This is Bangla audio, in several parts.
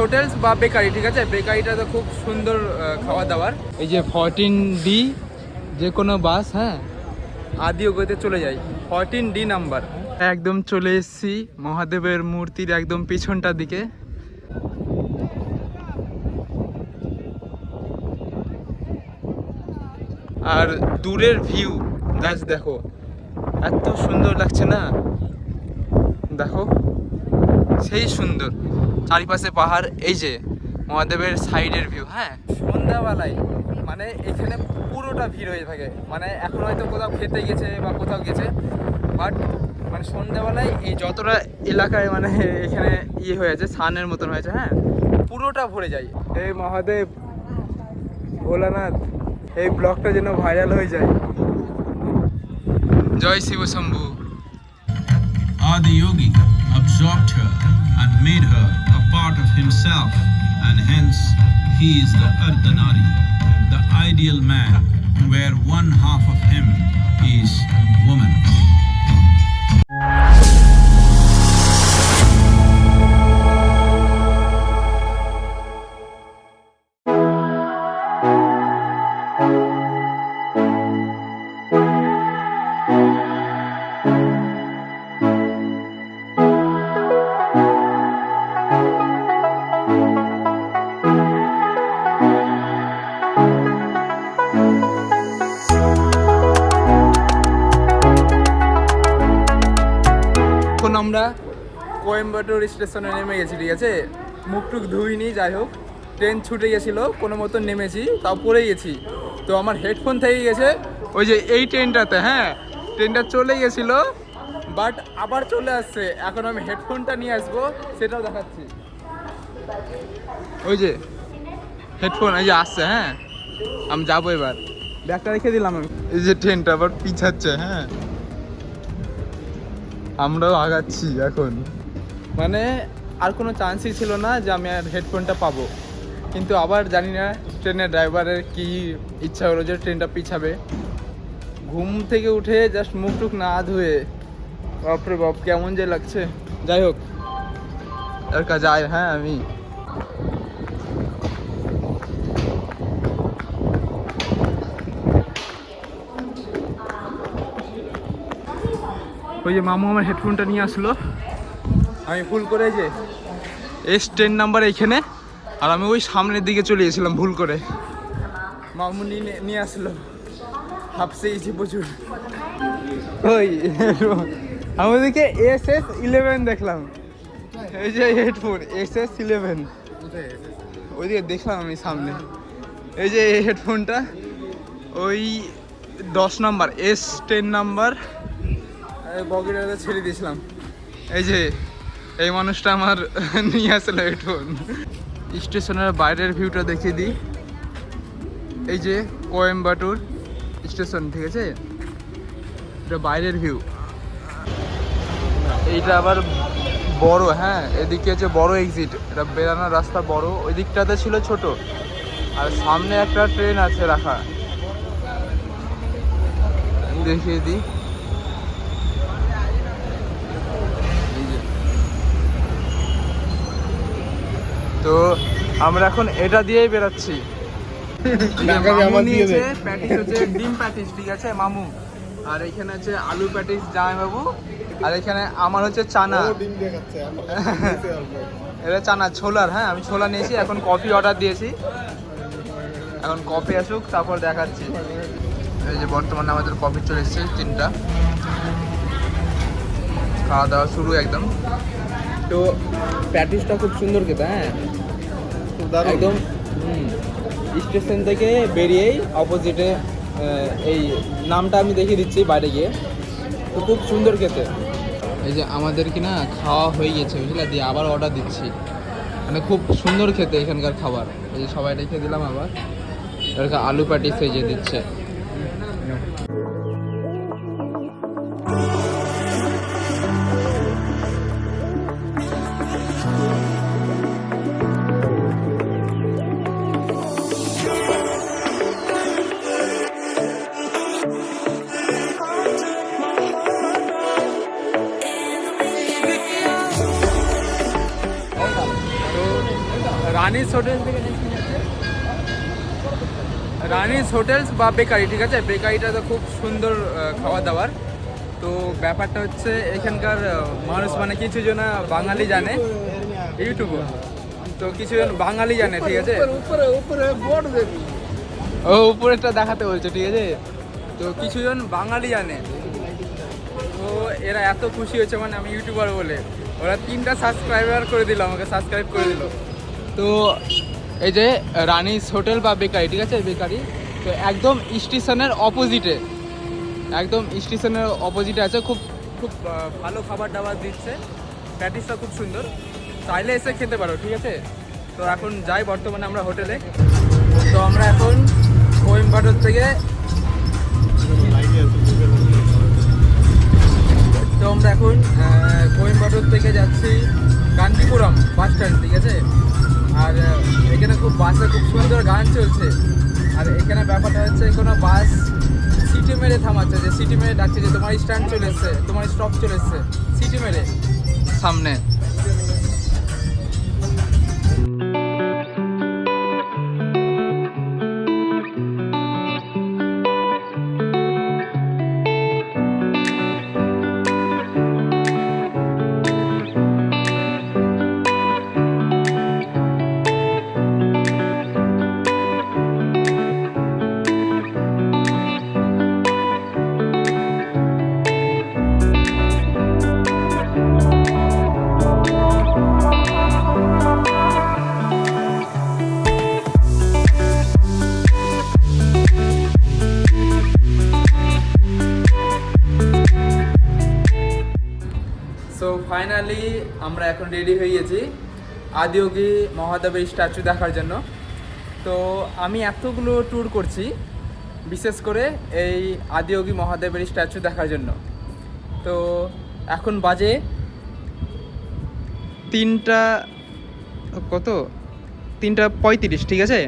হোটেলস বা বেকারি ঠিক আছে? বেকারিটা তো খুব সুন্দর আহ, দাওয়ার এই যে ফরটিন ডি যে কোনো বাস হ্যাঁ? আদি ওগোতে চলে যাই। Fourteen D number. একদম চলে এসেছি মহাদেবের মূর্তির একদম পিছনটার দিকে। আর দূরের ভিউ গাছ দেখো। এত সুন্দর লাগছে না? দেখো সেই সুন্দর। চারিপাশে পাহাড় এই যে মহাদেবের সাইডের ভিউ হ্যাঁ? সন্ধ্যাবেলায় মানে এখানে পুরোটা ভিড় হয়ে থাকে। মানে এখন হয়তো কোথাও খেতে গেছে বা কোথাও গেছে বাট মানে সন্ধ্যাবেলায় এই যতটা এলাকায় মানে এখানে ইয়ে হয়ে আছে সানের মতন হয়েছে হ্যাঁ পুরোটা ভরে যায়। এই মহাদেব ভোলানাথ এই ব্লগটা যেন ভাইরাল হয়ে যায়। জয় Shiva Shambhu. Adi Yogi absorbed her and made her a part of himself, and hence he is the Ardhanari, the ideal man, where one half of him is woman. Coimbatore স্টেশনে নেমে গেছি, ঠিক আছে? মুখ টুক ধুইনি, যাই হোক। ট্রেন ছুটে গেছিল, কোনো মতন নেমেছি তাও পড়ে গেছি। তো আমার হেডফোন থেকে গেছে, ওই যে এই ট্রেনটাতে হ্যাঁ? ট্রেনটা চলে গেছিল বাট আবার চলে আসছে। এখন আমি হেডফোনটা নিয়ে আসব, সেটাও দেখাচ্ছি। ওই যে হেডফোন এই যে আসছে হ্যাঁ? আমি যাব এবার। ব্যাগটা রেখে দিলাম আমি। এই যে ট্রেনটা আবার পিছাচ্ছে হ্যাঁ? আমরাও আগাচ্ছি এখন। মানে আর কোনো চান্সই ছিল না যে আমি আর হেডফোনটা পাবো। কিন্তু আবার জানি না ট্রেনের ড্রাইভারের কি ইচ্ছা হলো যে ট্রেনটা পিছাবে। ঘুম থেকে উঠে জাস্ট মুখ টুক না ধুয়ে, বাপরে বাপ, কেমন যে লাগছে। যাই হোক আর কা যাই হ্যাঁ আমি। ওই যে মামু আমার হেডফোনটা নিয়ে আসলো। আমি ভুল করে যে এস টেন নাম্বার এইখানে আর আমি ওই সামনের দিকে চলে গেছিলাম ভুল করে। মামু নিয়ে নিয়ে আসলো। হাফসে গেছি প্রচুর। ওই আমাদেরকে এস এস ইলেভেন দেখলাম। এই যে হেডফোন এস এস ইলেভেন ওইদিকে দেখলাম আমি সামনে। এই যে এই হেডফোনটা ওই দশ নাম্বার এস টেন নাম্বার বগিটাতে ছেড়ে দিয়েছিলাম। এই যে এই মানুষটা আমার নিয়ে আসলো হেডফোন। স্টেশনের বাইরের ভিউটা দেখিয়ে দিই। এই যে কোয়েম্বাটুর স্টেশন, ঠিক আছে? এটা বাইরের ভিউ। এইটা আবার বড় হ্যাঁ এদিকে হচ্ছে বড় এক্সিট এটা বেরানোর রাস্তা বড়। ওই দিকটাতে ছিল ছোট। আর সামনে একটা ট্রেন আছে রাখা। দেখিয়ে দিই এই যে। তো আমরা এখন এটা দিয়েই বেরাচ্ছি। নিয়েছে প্যাটিস হচ্ছে ডিম প্যাটিস ঠিক আছে? মামু আর এখানে হচ্ছে আলু প্যাটিস জামাই বাবু আর এখানে আমার হচ্ছে চানা। এটা চানা ছোলার হ্যাঁ আমি ছোলা নিয়েছি এখন কফি অর্ডার দিয়েছি। এখন কফি আসুক তারপর দেখাচ্ছি। এই যে বর্তমানে আমাদের কফি চলে এসেছে তিনটা। খাওয়া দাওয়া শুরু একদম। তো প্যাটিসটা খুব সুন্দর খেতে হ্যাঁ? একদম স্টেশন থেকে বেরিয়েই অপোজিটে এই নামটা আমি দেখিয়ে দিচ্ছি বাইরে গিয়ে। তো খুব সুন্দর খেতে। এই যে আমাদের কি না খাওয়া হয়ে গেছে বুঝলা? দিয়ে আবার অর্ডার দিচ্ছি। মানে খুব সুন্দর খেতে এখানকার খাবার। এই যে সবাই রেখে দিলাম আবার। এটাকে আলু প্যাটিস এই যে দিচ্ছে। হোটেলস বা বেকারি ঠিক আছে? বেকারিটা তো খুব সুন্দর খাবার দাবার তো ব্যাপারটা হচ্ছে এখানকার মানুষ মানে কিছু জন বাঙালি জানে ইউটিউবে তো কিছু জন বাঙালি জানে ঠিক আছে? ও উপরেরটা দেখাতে বলছে ঠিক আছে? তো কিছু জন বাঙালি জানে। তো এরা এত খুশি হয়েছে মানে আমি ইউটিউবার বলে। ওরা তিনটা সাবস্ক্রাইবার করে দিল আমাকে সাবস্ক্রাইব করে দিল। তো এই যে রানিস হোটেল বা বেকারি ঠিক আছে? বেকারি। তো একদম স্টেশনের অপোজিটে। একদম স্টেশনের অপোজিটে আছে, খুব খুব ভালো খাবার দাবার দিচ্ছে। প্যাটিসটা খুব সুন্দর। চাইলে এসে খেতে পারো, ঠিক আছে? তো এখন যাই বর্তমানে আমরা হোটেলে। তো আমরা এখন কোয়েম্বাটোর থেকে তো আমরা এখন কোয়েম্বাটোর থেকে যাচ্ছি গান্ধীপুরম বাস স্ট্যান্ড, ঠিক আছে? আর এখানে খুব বাসে খুব সুন্দর গান চলছে। এখানে ব্যাপারটা হচ্ছে কোনো বাস সিটি মেরে থামাচ্ছে, যে সিটি মেরে ডাকছে যে তোমার স্ট্যান্ড চলে এসছে, তোমার স্টপ চলে এসছে, সিটি মেরে। সামনে। ফাইনালি আমরা এখন রেডি হয়ে গেছি আদিয়োগী মহাদেবের স্ট্যাচু দেখার জন্য। তো আমি এতগুলো ট্যুর করছি, বিশেষ করে এই আদিয়োগী মহাদেবের স্ট্যাচু দেখার জন্য। তো এখন বাজে তিনটা, কত? তিনটা পঁয়ত্রিশ, ঠিক আছে?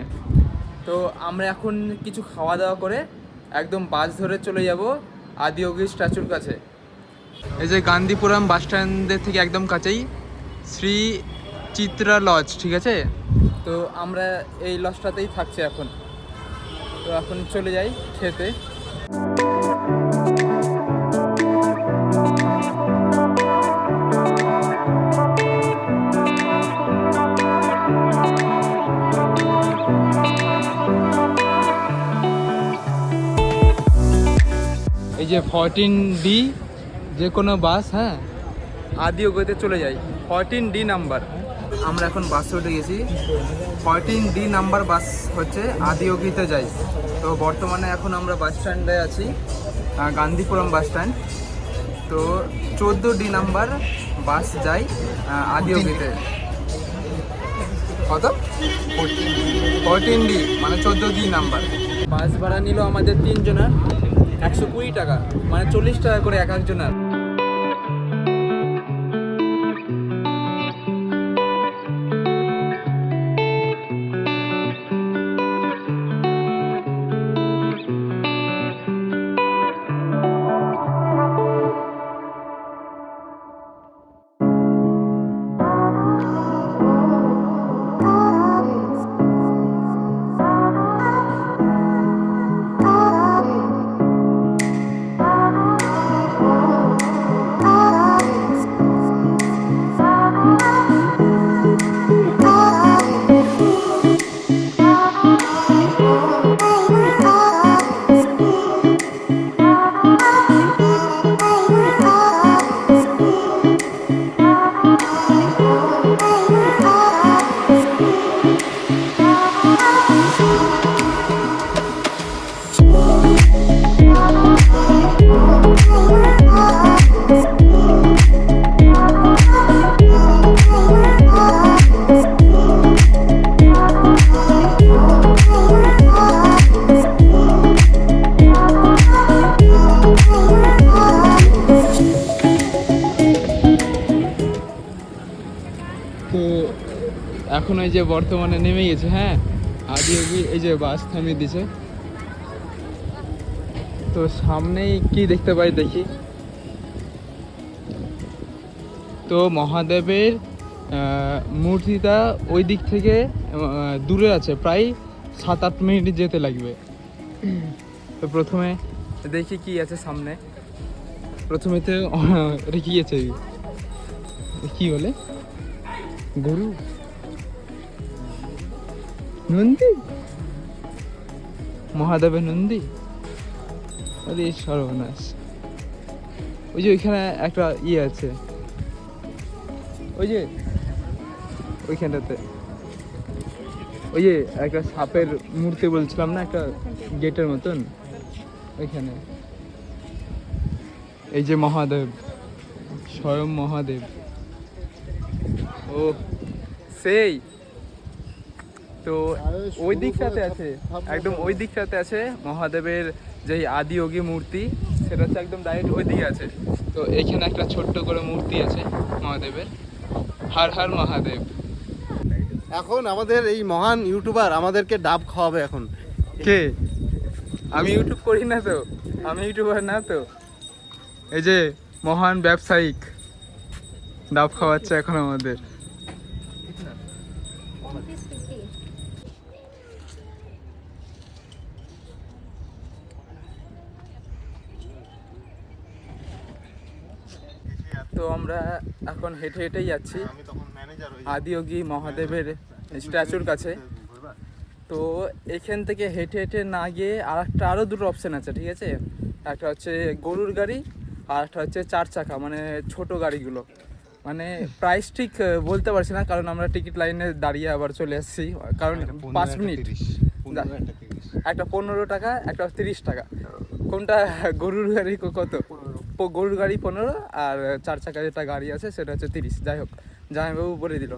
তো আমরা এখন কিছু খাওয়া দাওয়া করে একদম বাস ধরে চলে যাব আদিয়োগী স্ট্যাচুর কাছে। এই যে গান্ধীপুরম বাস স্ট্যান্ডের থেকে একদম কাছেই শ্রী চিত্রা লজ, ঠিক আছে? তো আমরা এই লজটাতেই থাকছি এখন। তো এখন চলে যাই খেতে। এই যে ফরটিন ডি যে কোনো বাস হ্যাঁ? আদি ওগোতে চলে যাই। ফরটিন ডি নাম্বার আমরা এখন বাসে উঠে গেছি। ফরটিন ডি নাম্বার বাস হচ্ছে আদিয়োগিতে যাই। তো বর্তমানে এখন আমরা বাস স্ট্যান্ডে আছি গান্ধীপুরম বাস স্ট্যান্ড তো চোদ্দ ডি নাম্বার বাস যাই আহ, আদিয়োগিতে কত? ফোরটিন ডি মানে চোদ্দ ডি নাম্বার বাস ভাড়া নিল আমাদের তিনজনের। একশো কুড়ি টাকা মানে চল্লিশ টাকা করে এক একজনের। এখন এই যে বর্তমানে নেমে গেছে হ্যাঁ? অবধি এই যে বাস থামিয়ে দিছে তো সামনেই কি দেখতে পাই দেখি। তো মহাদেবের মূর্তিটা ওই দিক থেকে দূরে আছে, প্রায় সাত আট মিনিট যেতে লাগবে। তো প্রথমে দেখি কি আছে সামনে। প্রথমে তো কি আছে? কি বলে? গরু? নন্দী? মহাদেবের নন্দী? আরে, সর্বনাশ। ওই যে ওইখানে একটা ইয়ে আছে। ওই যে, ওইখানটাতে। ওই যে একটা সাপের মূর্তি বলছিলাম না, একটা গেটের মতন? ওইখানে। এই যে মহাদেব, স্বয়ং মহাদেব। ও, সেই! তো ওই দিকটাতে আছে একদম ওই দিকটাতে আছে মহাদেবের যে আদি যোগী মূর্তি সেটা হচ্ছে একদম ডাইরেক্ট ওই দিকে আছে। তো এখানে একটা ছোট্ট করে মূর্তি আছে মহাদেবের। হর হর মহাদেব। এখন আমাদের এই মহান ইউটিউবার আমাদেরকে ডাব খাওয়াবে এখন। কে? আমি ইউটিউব করি না তো আমি ইউটিউবার না তো। এই যে মহান ব্যবসায়িক ডাব খাওয়াচ্ছে এখন আমাদের। তো আমরা এখন হেঁটে হেঁটেই যাচ্ছি। হই আদিয়োগী মহাদেবের স্ট্যাচুর কাছে। তো এখান থেকে হেঁটে হেঁটে না গিয়ে আর একটা আরও দুটো অপশান আছে ঠিক আছে? একটা হচ্ছে গরুর গাড়ি আর একটা হচ্ছে চার চাকা মানে ছোট গাড়িগুলো। মানে প্রাইস ঠিক বলতে পারছি না কারণ আমরা টিকিট লাইনে দাঁড়িয়ে আবার চলে আসছি। কারণ পাঁচ মিনিট একটা পনেরো টাকা একটা তিরিশ টাকা। কোনটা গরুর গাড়ি কত? গরুর গাড়ি পনেরো আর চার চাকার যেটা গাড়ি আছে সেটা হচ্ছে তিরিশ যাই হোক জামাইবাবু বলে দিল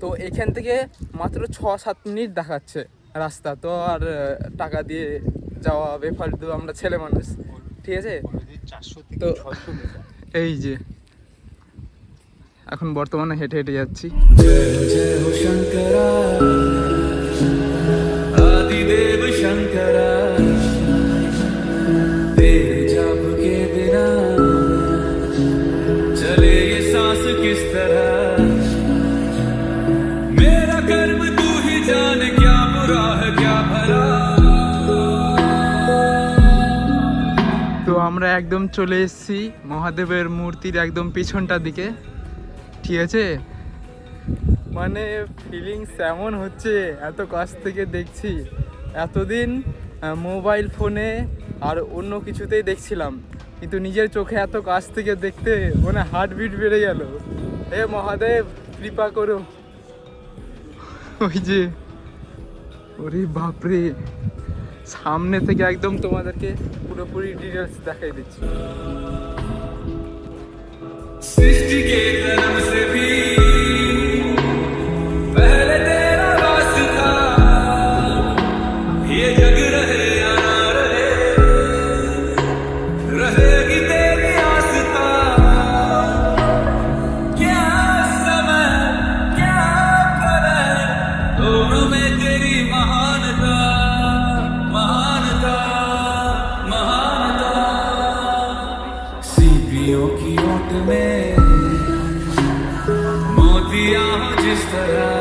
তো এখান থেকে মাত্র ছ সাত মিনিট দেখাচ্ছে রাস্তা তো আর টাকা দিয়ে যাওয়া বেফালতু আমরা ছেলে মানুষ ঠিক আছে তো এই যে এখন বর্তমানে হেঁটে হেঁটে যাচ্ছি একদম চলে এসেছি মহাদেবের মূর্তির একদম পিছনটার দিকে। ঠিক আছে? মানে ফিলিংস এমন হচ্ছে, এত কাছ থেকে দেখছি। এতদিন মোবাইল ফোনে আর অন্য কিছুতেই দেখছিলাম। কিন্তু নিজের চোখে এত কাছ থেকে দেখতে মানে হার্টবিট বেড়ে গেল। এ মহাদেব, কৃপা করো ওই যে, ওরে বাপরে! সামনে থেকে একদম তোমাদেরকে পুরোপুরি ডিটেলস দেখাই দিচ্ছি। সৃষ্টি हो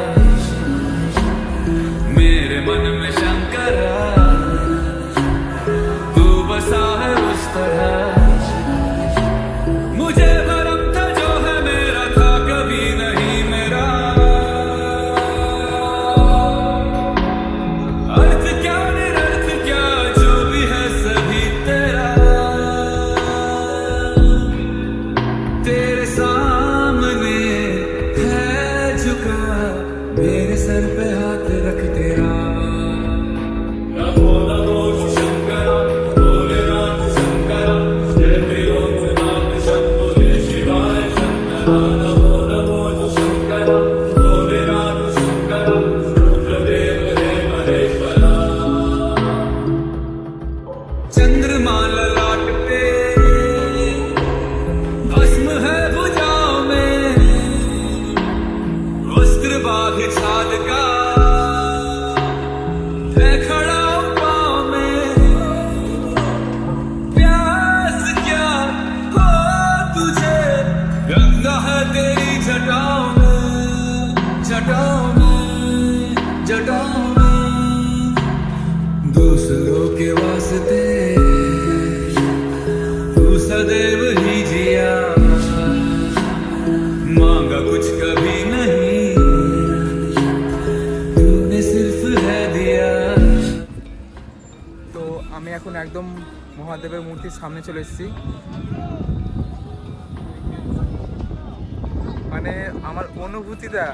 के वास्ते तू सदैव ही जिया मांगा कुछ कभी नहीं तूने सिर्फ है दिया তো আমি এখন একদম মহাদেবের মূর্তির সামনে চলে এসেছি মানে আমার অনুভূতিটা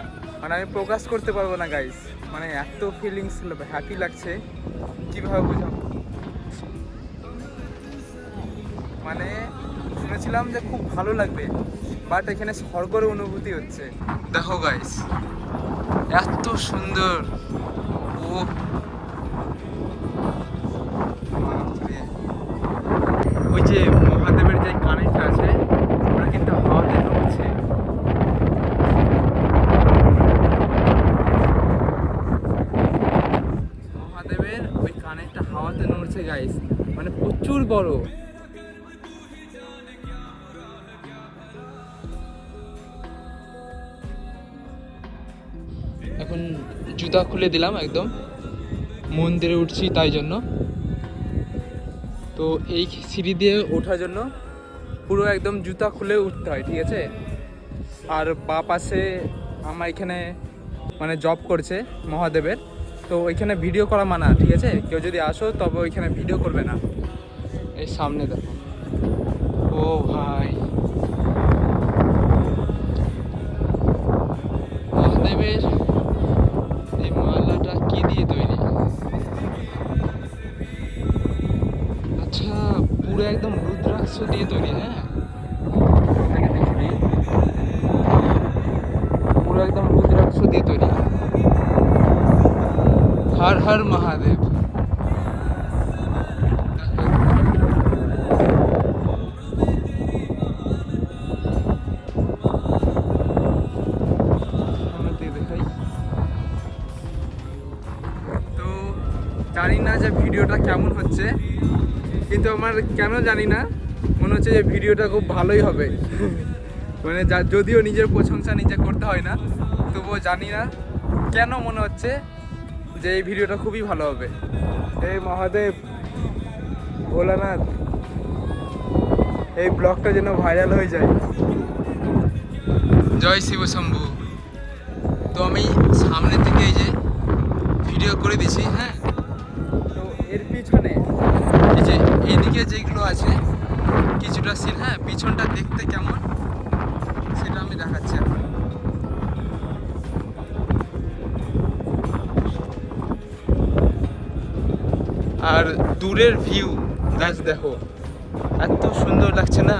মানে আমি প্রকাশ করতে পারবো না গাইস মানে এত ফিলিংস হ্যাপি লাগছে কিভাবে বোঝাবো মানে শুনেছিলাম যে খুব ভালো লাগবে বাট এখানে স্বর্গের অনুভূতি হচ্ছে। দেখো গাইস এত সুন্দর। খুলে দিলাম একদম। মন্দিরে উঠছি তাই জন্য। তো এই সিঁড়ি দিয়ে ওঠার জন্য পুরো একদম জুতা খুলে উঠতে হয়, ঠিক আছে? আর বা পাশে আমার এখানে মানে জব করছে মহাদেবের। তো ওইখানে ভিডিও করা মানা, ঠিক আছে? কেউ যদি আসো, তবে ওইখানে ভিডিও করবে না। এই সামনে দেখো। ও ভাই। মহাদেবের দিয়ে তৈরি। আচ্ছা পুরো একদম রুদ্রাক্ষ দিয়ে তৈরি হ্যাঁ। পুরো একদম রুদ্রাক্ষ দিয়ে তৈরি। হর হর মহাদেব। কেমন হচ্ছে? কিন্তু আমার কেন জানি না, মনে হচ্ছে যে ভিডিওটা খুব ভালোই হবে। মানে যা যদিও নিজের প্রশংসা নিজে করতে হয় না, তবুও জানি না কেন মনে হচ্ছে যে এই ভিডিওটা খুবই ভালো হবে। এই মহাদেব, ভোলানাথ, এই ব্লগটা যেন ভাইরাল হয়ে যায়। জয় শিব শম্ভু। তো আমি সামনে থেকে এই যে ভিডিও করে দিছি হ্যাঁ? এর পিছনে এই যে এইদিকে যেগুলো আছে, কিছুটা সিন হ্যাঁ পিছনটা দেখতে কেমন? সেটা আমি দেখাচ্ছি এখন। আর দূরের ভিউ গাছ দেখো। এত সুন্দর লাগছে না?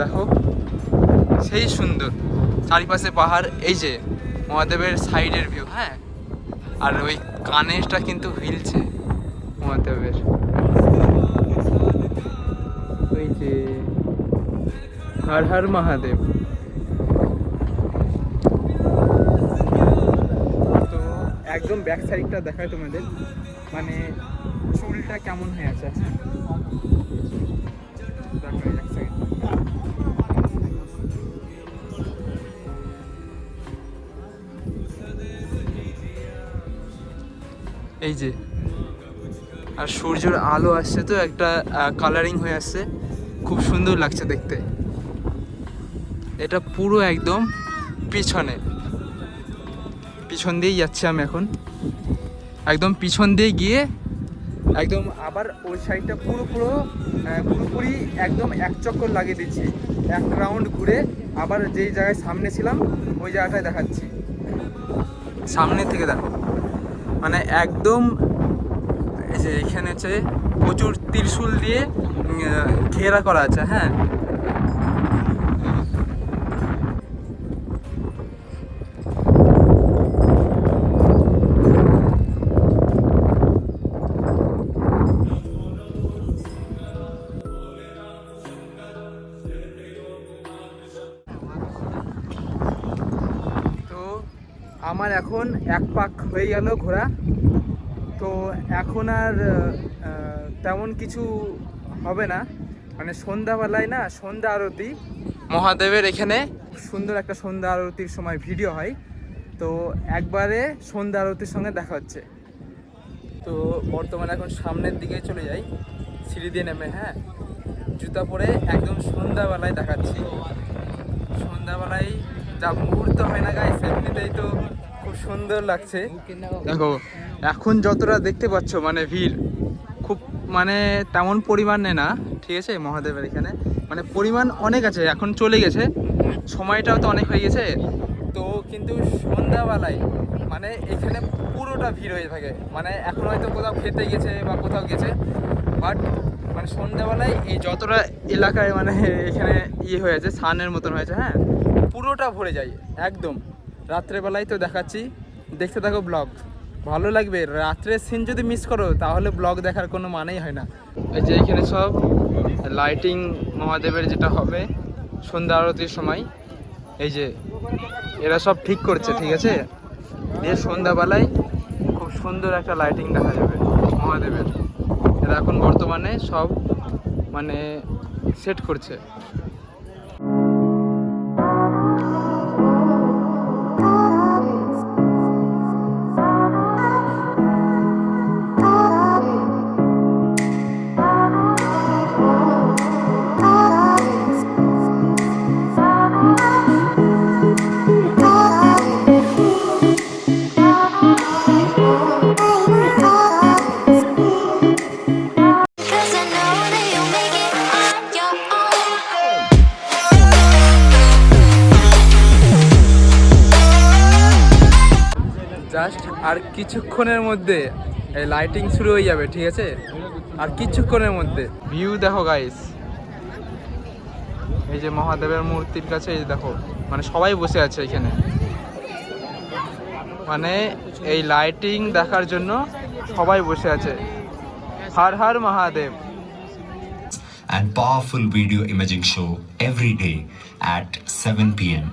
দেখো, সেই সুন্দর। চারিপাশে পাহাড়, এই যে মহাদেবের সাইডের ভিউ হ্যাঁ? আর ওই কানেরটা কিন্তু হিলছে। মহাদেবের ওই যে হর হর মহাদেব। তো একদম ব্যাক সাইডটা দেখায় তোমাদের। মানে চুলটা কেমন হয়ে আছে এই যে, আর সূর্যের আলো আসছে তো, একটা কালারিং হয়ে আসছে। খুব সুন্দর লাগছে দেখতে। এটা পুরো একদম পিছনে। পিছন দিয়েই যাচ্ছি আমি এখন। একদম পিছন দিয়ে গিয়ে, একদম আবার ওই সাইডটা পুরো পুরো পুরোপুরি একদম এক চক্কর লাগিয়ে দিচ্ছি। এক রাউন্ড ঘুরে আবার যেই জায়গায় সামনে ছিলাম, ওই জায়গাটায় দেখাচ্ছি। সামনে থেকে দেখো। মানে একদম এখানে হচ্ছে প্রচুর ত্রিশূল দিয়ে ঘেরা করা আছে হ্যাঁ? আমার এখন এক পাক হয়ে গেল ঘোরা। তো এখন আর তেমন কিছু হবে না। মানে সন্ধ্যাবেলায় না সন্ধ্যা আরতি। মহাদেবের এখানে সুন্দর একটা সন্ধ্যা আরতির সময় ভিডিও হয়। তো একবারে সন্ধ্যা আরতির সঙ্গে দেখা হচ্ছে। তো বর্তমানে এখন সামনের দিকে চলে যাই। সিঁড়ি দিয়ে নেমে হ্যাঁ। জুতা পরে একদম সন্ধ্যাবেলায় দেখাচ্ছি। সন্ধ্যাবেলায় যা মুহূর্ত হয় না গাইস এমনিতেই তো সুন্দর লাগছে। দেখো এখন যতটা দেখতে পাচ্ছ মানে ভিড় খুব মানে তেমন পরিমাণে না ঠিক আছে মহাদেবের এখানে। মানে পরিমাণ অনেক আছে এখন চলে গেছে সময়টাও তো অনেক হয়ে গেছে। তো কিন্তু সন্ধ্যাবেলায় মানে এখানে পুরোটা ভিড় হয়ে থাকে। মানে এখন হয়তো কোথাও খেতে গেছে বা কোথাও গেছে বাট মানে সন্ধ্যাবেলায় এই যতটা এলাকায় মানে এখানে ইয়ে হয়ে আছে সানের মতন হয়েছে হ্যাঁ? পুরোটা ভরে যায় একদম। রাত্রেবেলায় তো দেখাচ্ছি। দেখতে থাকো ব্লগ। ভালো লাগবে। রাত্রের সিন যদি মিস করো, তাহলে ব্লগ দেখার কোনো মানেই হয় না। এই যে এখানে সব লাইটিং মহাদেবের যেটা হবে, সন্ধ্যা আরতির সময়। এই যে এরা সব ঠিক করছে, ঠিক আছে? দিয়ে সন্ধ্যাবেলায় খুব সুন্দর একটা লাইটিং দেখা যাবে মহাদেবের। এরা এখন বর্তমানে সব মানে সেট করছে। কিছুক্ষণের মধ্যে এই লাইটিং শুরু হয়ে যাবে ঠিক আছে? আর কিছুক্ষণের মধ্যে। ভিউ দেখো গাইস এই যে মহাদেবের মূর্তির কাছে এই যে দেখো মানে সবাই বসে আছে এখানে। মানে এই লাইটিং দেখার জন্য সবাই বসে আছে। Har Har Mahadev. And powerful video imaging show every day at 7 p.m.